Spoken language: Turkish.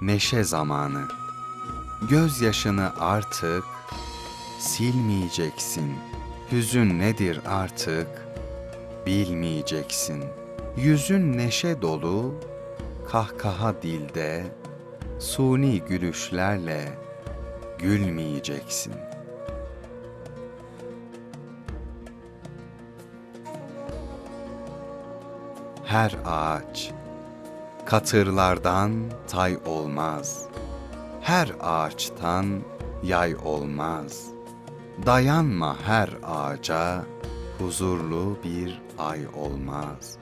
neşe zamanı. Gözyaşını artık silmeyeceksin. Hüzün nedir artık bilmeyeceksin. Yüzün neşe dolu, kahkaha dilde, suni gülüşlerle gülmeyeceksin. Her ağaç katırlardan tay olmaz. Her ağaçtan yay olmaz. Dayanma her ağaca huzurlu bir ay olmaz.